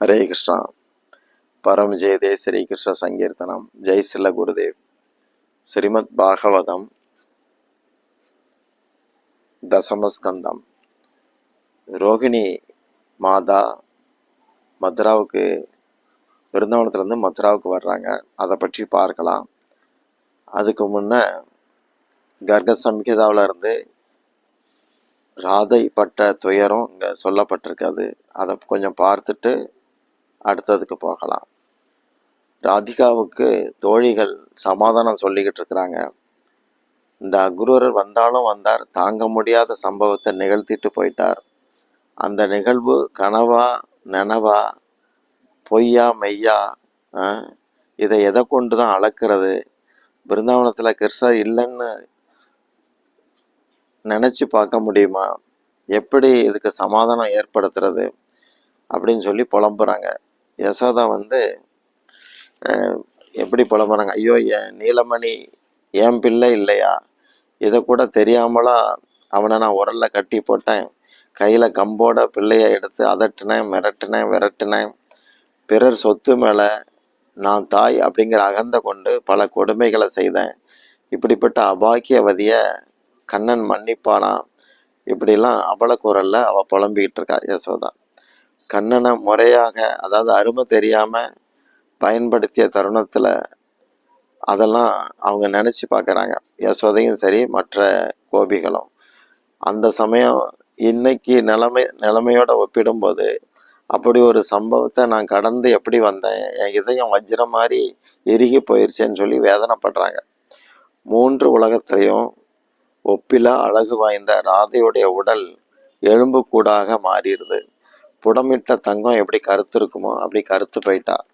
హరే కృష్ణ పరమ జయదే శ్రీకృష్ణ సంకీర్తనం జై శ్రీల గురుదేవ్ శ్రీమద్ భాగవతం தசமஸ்கந்தம் ரோகிணி மாதா மதுராவுக்கு விருந்தாவனத்துலேருந்து மதுராவுக்கு வர்றாங்க அதை பற்றி பார்க்கலாம் அதுக்கு முன்ன கர்க சம்ஹிதாவில் இருந்து ராதை பட்ட துயரம் இங்கே சொல்லப்பட்டிருக்காது அதை கொஞ்சம் பார்த்துட்டு அடுத்ததுக்கு போகலாம். ராதிகாவுக்கு தோழிகள் சமாதானம் சொல்லிக்கிட்டு இருக்கிறாங்க. இந்த அக்ரூரர் வந்தாலும் வந்தார் தாங்க முடியாத சம்பவத்தை நிகழ்த்திட்டு போயிட்டார். அந்த நிகழ்வு கனவா நனவா பொய்யா மெய்யா இதை எதை கொண்டு தான் அளக்கிறது? பிருந்தாவனத்தில் கிருஷ்ணர் இல்லைன்னு நினச்சி பார்க்க முடியுமா? எப்படி இதுக்கு சமாதானம் ஏற்படுத்துறது? அப்படின்னு சொல்லி புலம்புறாங்க. யசோதா வந்து எப்படி புலம்புறாங்க? ஐயோ என் நீலமணி என் பிள்ளை இல்லையா? இதை கூட தெரியாமலா அவனை நான் உரலில் கட்டி போட்டேன். கையில் கம்போட பிள்ளைய எடுத்து அதட்டினேன் மிரட்டினேன் விரட்டினேன். பிறர் சொத்து மேலே நான் தாய் அப்படிங்கிற அகந்த கொண்டு பல கொடுமைகளை செய்தேன். இப்படிப்பட்ட அபாக்கியவதியை கண்ணன் மன்னிப்பானா? இப்படிலாம் அவள குரலில் அவள் புலம்பிக்கிட்டு இருக்கா யசோதா. கண்ணனை முறையாக அதாவது அருமை தெரியாமல் பயன்படுத்திய தருணத்தில் அதெல்லாம் அவங்க நினச்சி பார்க்குறாங்க யசோதையும் சரி மற்ற கோபிகளும். அந்த சமயம் இன்னைக்கு நிலைமை நிலைமையோட ஒப்பிடும்போது அப்படி ஒரு சம்பவத்தை நான் கடந்து எப்படி வந்தேன் என் இதயம் வஜ்ரம் மாதிரி எருகி போயிருச்சேன்னு சொல்லி வேதனைப்படுறாங்க. மூன்று உலகத்திலையும் ஒப்பிலா அழகு வாய்ந்த ராதையுடைய உடல் எலும்பு கூடாக மாறிடுது. புடமிட்ட தங்கம் எப்படி கருத்து இருக்குமோ அப்படி கருத்து போயிட்டா.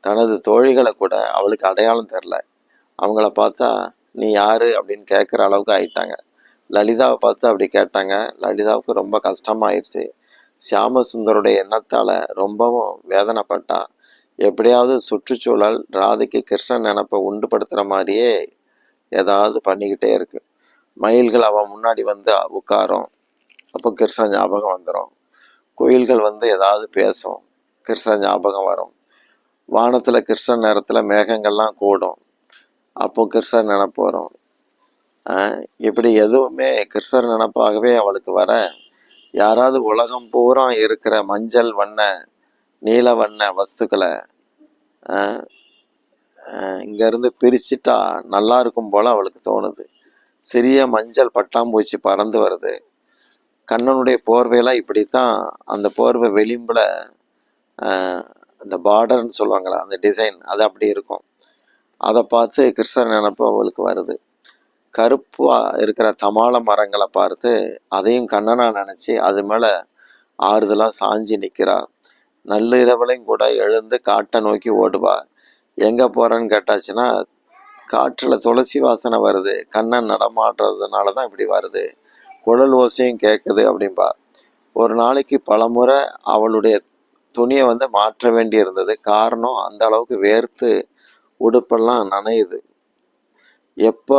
தனது தோழிகளை கூட அவளுக்கு அடையாளம் தெரில அவங்கள பார்த்தா நீ யாரு? அப்படின்னு கேட்குற அளவுக்கு ஆயிட்டாங்க. லலிதாவை பார்த்து அப்படி கேட்டாங்க. லலிதாவுக்கு ரொம்ப கஷ்டமாயிடுச்சு சியாமசுந்தருடைய எண்ணத்தால் ரொம்பவும் வேதனைப்பட்டா. எப்படியாவது சுற்றுச்சூழல் ராதைக்கு கிருஷ்ணன் நினப்பை உண்டுபடுத்துகிற மாதிரியே ஏதாவது பண்ணிக்கிட்டே இருக்கு. மயில்கள் அவன் முன்னாடி வந்து உட்காரும். அப்போ கிருஷ்ணன் ஞாபகம் வந்துடும் கோயில்கள் வந்து ஏதாவது பேசும். கிருஷ்ண ஞாபகம் வரும். வானத்தில் கிருஷ்ண நேரத்தில் மேகங்கள்லாம் கூடும். அப்போ கிருஷ்ணர் நினப்பு வரும். இப்படி எதுவுமே கிருஷ்ணர் நினப்பாகவே அவளுக்கு வர யாராவது உலகம் பூரா இருக்கிற மஞ்சள் வண்ண நீல வண்ண வஸ்துக்களை இங்கேருந்து பிரிச்சுட்டா நல்லா இருக்கும் போல் அவளுக்கு தோணுது. சிறிய மஞ்சள் பட்டாம்பூச்சி பறந்து வருது. கண்ணனுடைய போர்வையெல்லாம் இப்படித்தான் அந்த போர்வை வெளிம்பில் அந்த பார்டர்னு சொல்லுவாங்களா அந்த டிசைன் அது அப்படி இருக்கும். அதை பார்த்து கிருஷ்ணர் நினப்பு அவளுக்கு வருது. கருப்பாக இருக்கிற தமால மரங்களை பார்த்து அதையும் கண்ணனாக நினச்சி அது மேலே ஆறுதலாக சாஞ்சி நிற்கிறாள் நள்ளிரவுலையும் கூட எழுந்து காட்டை நோக்கி ஓடுவா. எங்கே போகிறேன்னு கேட்டாச்சுன்னா காற்றில் துளசி வாசனை வருது. கண்ணன் நடமாடுறதுனால தான் இப்படி வருது. குழல் ஓசையும் கேட்குது அப்படின்பா ஒரு நாளைக்கு பலமுறை அவளுடைய துணியை வந்து மாற்ற வேண்டி இருந்தது காரணம் அந்த அளவுக்கு வேர்த்து உடுப்பெல்லாம் நனையுது. எப்போ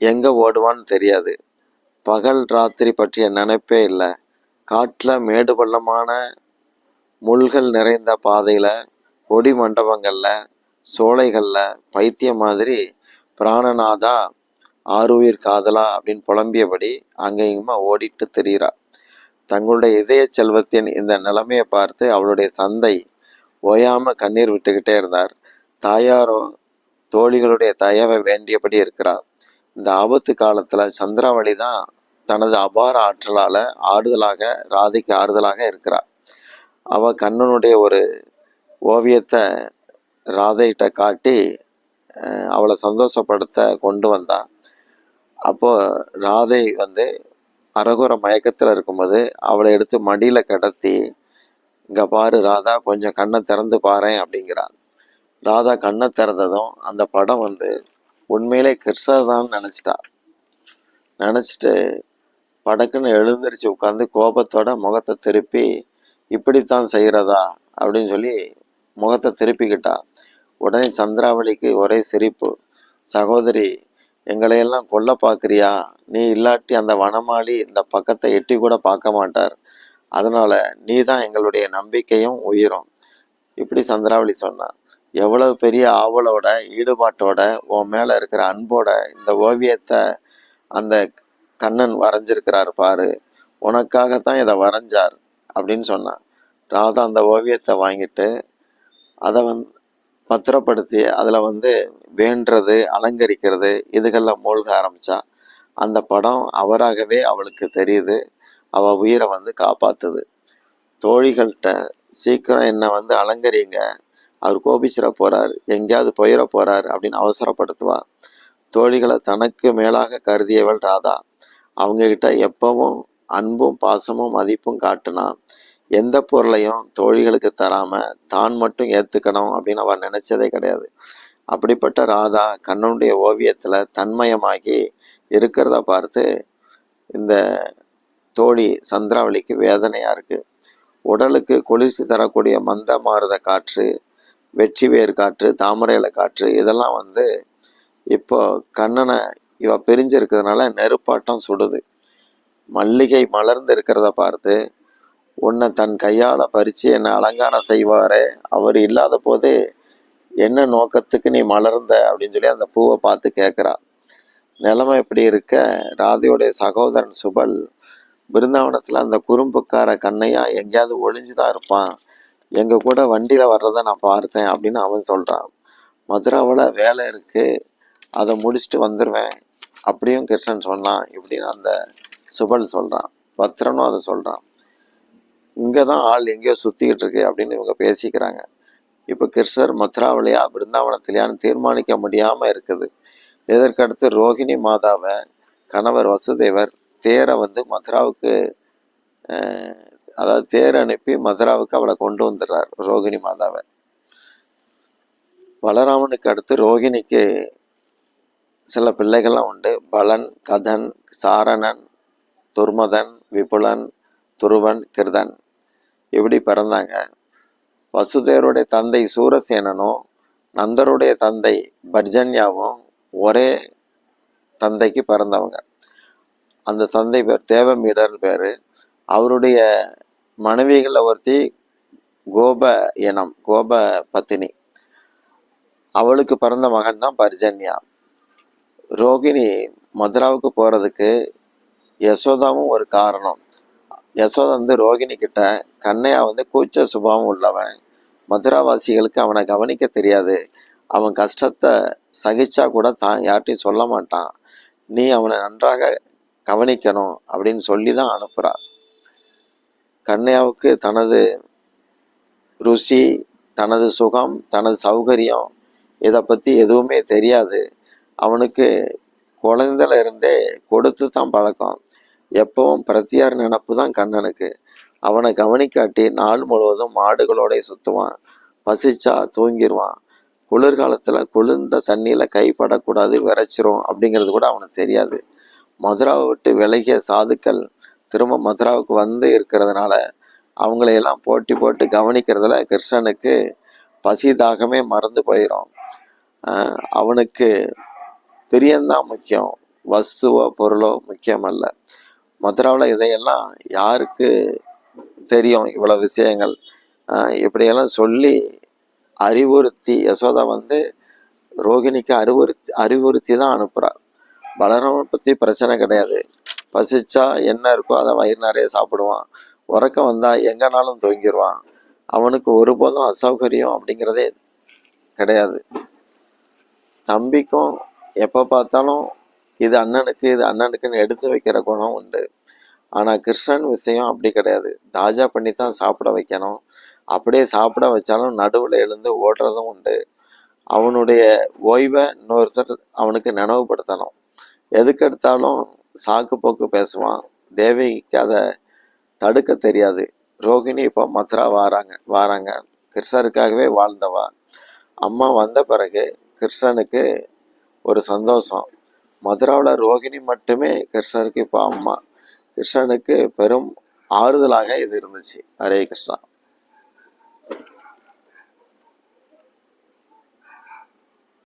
எங்கே ஓடுவான்னு தெரியாது. பகல் ராத்திரி பற்றிய நினைப்பே இல்லை. காட்டில் மேடு பள்ளமான முள்கள் நிறைந்த பாதையில் கொடி மண்டபங்களில் சோலைகளில் பைத்தியம் மாதிரி பிராணநாதா ஆருயிர் காதலா அப்படின்னு புலம்பியபடி அங்கேயுமா இங்குமா ஓடிட்டு தெரிகிறா தங்களுடைய இதய செல்வத்தின் இந்த நிலைமையை பார்த்து அவளுடைய தந்தை ஓயாம கண்ணீர் விட்டுக்கிட்டே இருந்தார். தாயாரோ தோழிகளுடைய தயவை வேண்டியபடி இருக்கிறார். இந்த ஆபத்து காலத்துல சந்திராவளி தான் தனது அபார ஆற்றலால ஆறுதலாக ராதைக்கு ஆறுதலாக இருக்கிறார். அவ கண்ணனுடைய ஒரு ஓவியத்தை ராதைகிட்ட காட்டி அவளை சந்தோஷப்படுத்த கொண்டு வந்தாள் அப்போ ராதை வந்து அரகுர மயக்கத்துல இருக்கும்போது அவளை எடுத்து மடியில கடத்தி இங்க பாரு ராதா கொஞ்சம் கண்ணை திறந்து பாறேன் அப்படிங்கிறா ராதா கண்ணை திறந்ததும் அந்த படம் வந்து உண்மையிலே கிருஷ்ணர் தான் நினைச்சிட்டா. நினச்சிட்டு படக்குன்னு எழுந்திரிச்சு உட்காந்து கோபத்தோட முகத்தை திருப்பி இப்படித்தான் செய்கிறதா அப்படின்னு சொல்லி முகத்தை திருப்பிக்கிட்டா. உடனே சந்திராவளிக்கு ஒரே சிரிப்பு. சகோதரி எங்களையெல்லாம் கொல்ல பார்க்குறியா? நீ இல்லாட்டி அந்த வனமாளி இந்த பக்கத்தை எட்டி கூட பார்க்க மாட்டார். அதனால நீ தான் எங்களுடைய நம்பிக்கையும் உயிரும். இப்படி சந்திராவளி சொன்னான் எவ்வளவு பெரிய ஆவலோட ஈடுபாட்டோட உன் மேலே இருக்கிற அன்போட இந்த ஓவியத்தை அந்த கண்ணன் வரைஞ்சிருக்கிறார் பாரு. உனக்காகத்தான் இதை வரைஞ்சார் அப்படின்னு சொன்னான் ராதா அந்த ஓவியத்தை வாங்கிட்டு அதை வந்து பத்திரப்படுத்தி அதில் வந்து வேண்டுறது அலங்கரிக்கிறது இதுகளில் மூழ்க ஆரம்பிச்சா அந்த படம் அவராகவே அவளுக்கு தெரியுது. அவ உயிரை வந்து காப்பாத்துது. தோழிகள்கிட்ட சீக்கிரம் என்னை வந்து அலங்கரிங்க அவர் கோபிச்சிட போகிறார் எங்கேயாவது போயிட போகிறார் அப்படின்னு அவசரப்படுத்துவா. தோழிகளை தனக்கு மேலாக கருதியவள் ராதா. அவங்க கிட்ட எப்பவும் அன்பும் பாசமும் மதிப்பும் காட்டுனா எந்த பொருளையும் தோழிகளுக்கு தராம தான் மட்டும் ஏத்துக்கணும் அப்படின்னு அவன் நினைச்சதே கிடையாது. அப்படிப்பட்ட ராதா கண்ணனுடைய ஓவியத்துல தன்மயமாகி இருக்கிறத பார்த்து இந்த தோழி சந்திராவளிக்கு வேதனையா இருக்கு. உடலுக்கு குளிர்ச்சி தரக்கூடிய மந்த மாறுத காற்று வெற்றி வேர் காற்று தாமரையில காற்று இதெல்லாம் வந்து இப்போ கண்ணனை இவ பிரிஞ்சிருக்கிறதுனால நெருப்பாட்டம் சுடுது. மல்லிகை மலர்ந்து இருக்கிறத பார்த்து உன்னை தன் கையால் பறித்து என்னை அலங்காரம் செய்வார். அவர் இல்லாத போது என்ன நோக்கத்துக்கு நீ மலர்ந்த அப்படின்னு சொல்லி அந்த பூவை பார்த்து கேட்குறா நிலைமை இப்படி இருக்க? ராதையுடைய சகோதரன் சுபல் பிருந்தாவனத்தில் அந்த குறும்புக்கார கண்ணையா எங்கேயாவது ஒளிஞ்சுதான் இருப்பான். எங்கள் கூட வண்டியில் வர்றதை நான் பார்த்தேன் அப்படின்னு அவன் சொல்கிறான் மதுராவில் வேலை இருக்குது அதை முடிச்சுட்டு வந்துடுவேன் அப்படியும் கிருஷ்ணன் சொன்னான். இப்படின்னு அந்த சுபல் சொல்கிறான் பத்திரனும் அதை சொல்கிறான் இங்கே தான் ஆள் எங்கேயோ சுற்றிக்கிட்டு இருக்கு அப்படின்னு இவங்க பேசிக்கிறாங்க. இப்போ கிருஷ்ணர் மத்ராவிலையா பிருந்தாவனத்திலையான்னு தீர்மானிக்க முடியாமல் இருக்குது. இதற்கடுத்து ரோகிணி மாதாவை கணவர் வசுதேவர் தேரை வந்து மதுராவுக்கு அதாவது தேர் அனுப்பி மதுராவுக்கு அவளை கொண்டு வந்துடுறார் ரோகிணி மாதாவை. பலராமனுக்கு அடுத்து ரோகிணிக்கு சில பிள்ளைகள்லாம் உண்டு. பலன் கதன் சாரணன் துர்மதன் விபுலன் துருவன் கிருதன். எப்படி பிறந்தாங்க? வசுதேவருடைய தந்தை சூரசேனனும் நந்தருடைய தந்தை பர்ஜன்யாவும் ஒரே தந்தைக்கு பிறந்தவங்க. அந்த தந்தை பேர் தேவமீடர் பேர். அவருடைய மனைவிகளில் ஒருத்தி கோப இனம் கோப பத்தினி. அவளுக்கு பிறந்த மகன் தான் பர்ஜன்யா. ரோகிணி மதுராவுக்கு போகிறதுக்கு யசோதாவும் ஒரு காரணம். யசோதா வந்து ரோகிணி கிட்ட கண்ணையா வந்து கூச்ச சுபாவம் உள்ளவன். மதுராவாசிகளுக்கு அவனை கவனிக்க தெரியாது. அவன் கஷ்டத்தை சகிச்சா கூட தான் யார்ட்டையும் சொல்ல மாட்டான். நீ அவனை நன்றாக கவனிக்கணும் அப்படின்னு சொல்லி தான் அனுப்புறா கண்ணையாவுக்கு தனது ருசி தனது சுகம் தனது சௌகரியம் இதை பற்றி எதுவுமே தெரியாது. அவனுக்கு குழந்தையில இருந்தே கொடுத்து தான் பழக்கம். எப்பவும் பிரத்தியார் நினப்பு தான் கண்ணனுக்கு. அவனை கவனிக்காட்டி நாள் முழுவதும் மாடுகளோட சுற்றுவான் பசிச்சா தூங்கிடுவான் குளிர்காலத்தில் குளிர்ந்த தண்ணியில் கைப்படக்கூடாது விரைச்சிரும் அப்படிங்கிறது கூட அவனுக்கு தெரியாது. மதுராவை விட்டு விலகிய சாதுக்கள் திரும்ப மதுராவுக்கு வந்து இருக்கிறதுனால அவங்களையெல்லாம் போட்டி போட்டு கவனிக்கிறதுல கிருஷ்ணனுக்கு பசி தாகமே மறந்து போயிடும் அவனுக்கு பிரியந்தான் முக்கியம். வஸ்துவோ பொருளோ முக்கியமல்ல. மதுராவில் இதையெல்லாம் யாருக்கு தெரியும்? இவ்வளோ விஷயங்கள். இப்படியெல்லாம் சொல்லி அறிவுறுத்தி யசோதா வந்து ரோகிணிக்கு அறிவுறுத்தி அறிவுறுத்தி தான் அனுப்புகிறார் பலராமனை பற்றி பிரச்சனை கிடையாது. பசிச்சா என்ன இருக்கோ அதை வயிறு நிறைய சாப்பிடுவான். உறக்கம் வந்தால் எங்கனாலும் தூங்கிடுவான் அவனுக்கு ஒருபோதும் அசௌகரியம் அப்படிங்கிறதே கிடையாது. தம்பிக்கும் எப்போ பார்த்தாலும் இது அண்ணனுக்கு இது அண்ணனுக்குன்னு எடுத்து வைக்கிற குணம் உண்டு. ஆனால் கிருஷ்ணன் விஷயம் அப்படி கிடையாது. தாஜா பண்ணி தான் சாப்பிட வைக்கணும். அப்படியே சாப்பிட வச்சாலும் நடுவில் எழுந்து ஓடுறதும் உண்டு. அவனுடைய ஓய்வை இன்னொருத்தர் அவனுக்கு நினைவுபடுத்தணும். எதுக்கெடுத்தாலும் சாக்கு போக்கு பேசுவான். தேவிக்கு அதை தடுக்க தெரியாது. ரோகிணி இப்போ மத்ரா வாராங்க வாராங்க. கிருஷ்ணருக்காகவே வாழ்ந்தவா. அம்மா வந்த பிறகு கிருஷ்ணனுக்கு ஒரு சந்தோஷம். மதுராவில் ரோகிணி மட்டுமே கிருஷ்ணருக்கு இப்போ அம்மா. கிருஷ்ணனுக்கு பெரும் ஆறுதலாக இது இருந்துச்சு. ஹரே கிருஷ்ணா.